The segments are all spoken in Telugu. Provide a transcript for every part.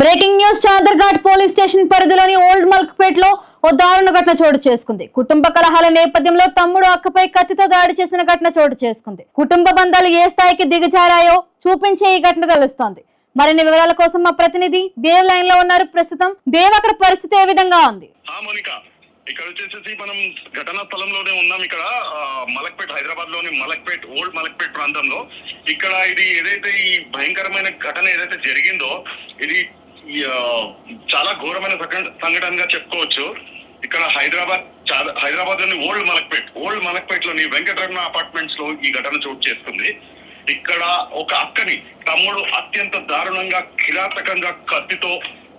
Breaking news Chaderghat police station పరిధిలోని ఓల్డ్ మల్క్పేట్లో ఓ దారుణ ఘటన చోటు చేసుకుంది. కుటుంబ కలహాల నేపథ్యంలో తమ్ముడు అక్కపై కత్తితో దాడి చేసిన ఘటన చోటు చేసుకుంది. కుటుంబ బంధాలు ఏ స్థాయికి దిగజారాయో చూపించే ఈ ఘటన తెలుస్తోంది. మరిన్ని వివరాల కోసం మా ప్రతినిధి దేవ్ లైన్లో ఉన్నారు. ప్రస్తుతం దేవ్ అక్కడ పరిస్థితి ఏ విధంగా ఉంది? ఇక్కడ వచ్చేసేసి మనం ఘటనా స్థలంలోనే ఉన్నాం. ఇక్కడ మలక్పేట్ హైదరాబాద్లోని మలక్పేట్ ఓల్డ్ మలక్పేట్ ప్రాంతంలో. ఇక్కడ ఇది ఏదైతే ఈ భయంకరమైన ఘటన ఏదైతే జరిగిందో ఇది చాలా ఘోరమైన సంఘటనగా చెప్పుకోవచ్చు. ఇక్కడ హైదరాబాద్ హైదరాబాద్లోని ఓల్డ్ మలక్పేట్ ఓల్డ్ మలక్పేట్లోని వెంకటరమణ అపార్ట్మెంట్స్లో ఈ ఘటన చోటు చేసుకుంది. ఇక్కడ ఒక అక్కని తమ్ముడు అత్యంత దారుణంగా కిరాతకంగా కత్తితో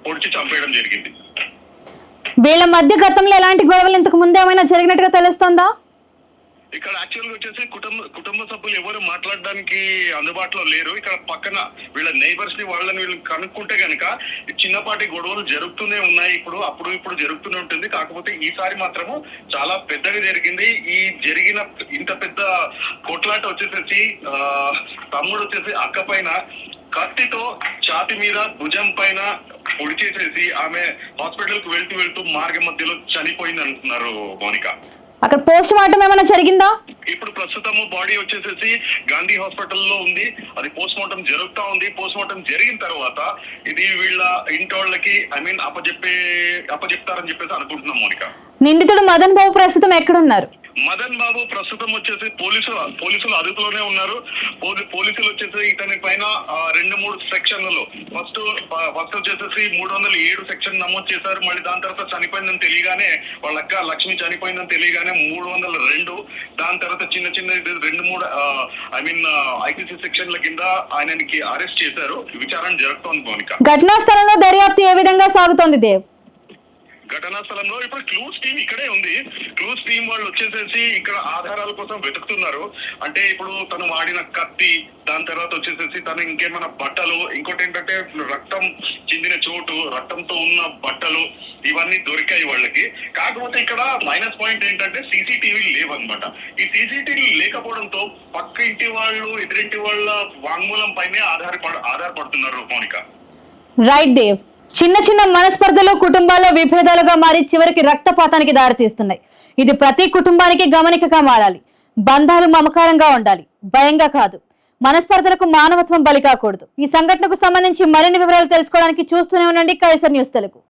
పొడిచి చంపేయడం జరిగింది. వీళ్ళ మధ్య గతంలో ఎలాంటి గొడవలు ఇంతకు ముందు ఏమైనా జరిగినట్టుగా తెలుస్తుందా? ఇక్కడ యాక్చువల్గా వచ్చేసి కుటుంబ కుటుంబ సభ్యులు ఎవరు మాట్లాడడానికి అందుబాటులో లేరు. ఇక్కడ పక్కన వీళ్ళ నైబర్స్ని వాళ్ళని వీళ్ళు కనుక్కుంటే గనక చిన్నపాటి గొడవలు జరుగుతూనే ఉన్నాయి ఇప్పుడు అప్పుడు ఇప్పుడు జరుగుతూనే ఉంటుంది. కాకపోతే ఈసారి మాత్రము చాలా పెద్దగా జరిగింది. ఈ జరిగిన ఇంత పెద్ద కొట్లాట వచ్చేసేసి ఆ, తమ్ముడు వచ్చేసి అక్క పైన కత్తితో ఛాతి మీద భుజం పైన పొడి చేసేసి ఆమె హాస్పిటల్కు వెళ్తూ వెళ్తూ మార్గం మధ్యలో చనిపోయింది అంటున్నారు మోనిక. అక్కడ పోస్ట్ మార్టం ఏమైనా జరిగిందా? ఇప్పుడు ప్రస్తుతము బాడీ వచ్చేసేసి గాంధీ హాస్పిటల్లో ఉంది. అది పోస్ట్ మార్టం జరుగుతా ఉంది. పోస్ట్ మార్టం జరిగిన తర్వాత ఇది వీళ్ళ ఇంటి వాళ్ళకి ఐ మీన్ అప్పచెప్పే అప్పచెప్తారని చెప్పేసి అనుకుంటున్నాం మోనిక. నిందితుడు మదన్ బాబు ప్రస్తుతం ఎక్కడున్నారు? మదన్ బాబు ప్రస్తుతం వచ్చేసి పోలీసులు పోలీసులు అదుపులోనే ఉన్నారు. పోలీసులు వచ్చేసి ఇతని పైన రెండు మూడు సెక్షన్లలో. ఫస్ట్ ఫస్ట్ వచ్చేసి మూడు వందల ఏడు సెక్షన్ నమోదు చేశారు. మళ్ళీ దాని తర్వాత చనిపోయిందని తెలియగానే వాళ్ళ అక్క లక్ష్మి చనిపోయిందని తెలియగానే మూడు వందల రెండు. దాని తర్వాత చిన్న చిన్న రెండు మూడు ఐ మీన్ ఐపీసీ సెక్షన్ల కింద ఆయనకి అరెస్ట్ చేశారు. విచారణ జరుగుతోంది మౌనిక ఘటనా స్థలంలో దర్యాప్తు ఏ విధంగా సాగుతోంది దేవ్? ఘటనా స్థలంలో ఇప్పుడు క్లూస్ టీం ఇక్కడే ఉంది. క్లూస్ టీం వాళ్ళు వచ్చేసేసి ఇక్కడ ఆధారాల కోసం వెతుకుతున్నారు. అంటే ఇప్పుడు తను వాడిన కత్తి దాని తర్వాత వచ్చేసేసి తను ఇంకేమైనా బట్టలు ఇంకోటి ఏంటంటే రక్తం చెందిన చోటు రక్తంతో ఉన్న బట్టలు ఇవన్నీ దొరికాయి వాళ్ళకి. కాకపోతే ఇక్కడ మైనస్ పాయింట్ ఏంటంటే సీసీటీవీ లేవన్నమాట. ఈ సీసీటీవీ లేకపోవడంతో పక్క ఇంటి వాళ్ళు ఎదురింటి వాళ్ళ వాంగ్మూలం పైనే ఆధారపడ ఆధారపడుతున్నారు మౌనిక. రైట్ దేవ్ చిన్న చిన్న మనస్పర్ధలు కుటుంబాల్లో విభేదాలుగా మారి చివరికి రక్తపాతానికి దారితీస్తున్నాయి. ఇది ప్రతి కుటుంబానికి గమనికగా మారాలి. బంధాలు మమకారంగా ఉండాలి. భయంగా కాదు. మనస్పర్ధలకు మానవత్వం బలి కాకూడదు ఈ సంఘటనకు సంబంధించి మరిన్ని వివరాలు తెలుసుకోవడానికి చూస్తూనే ఉండండి. Kaiser news Telugu.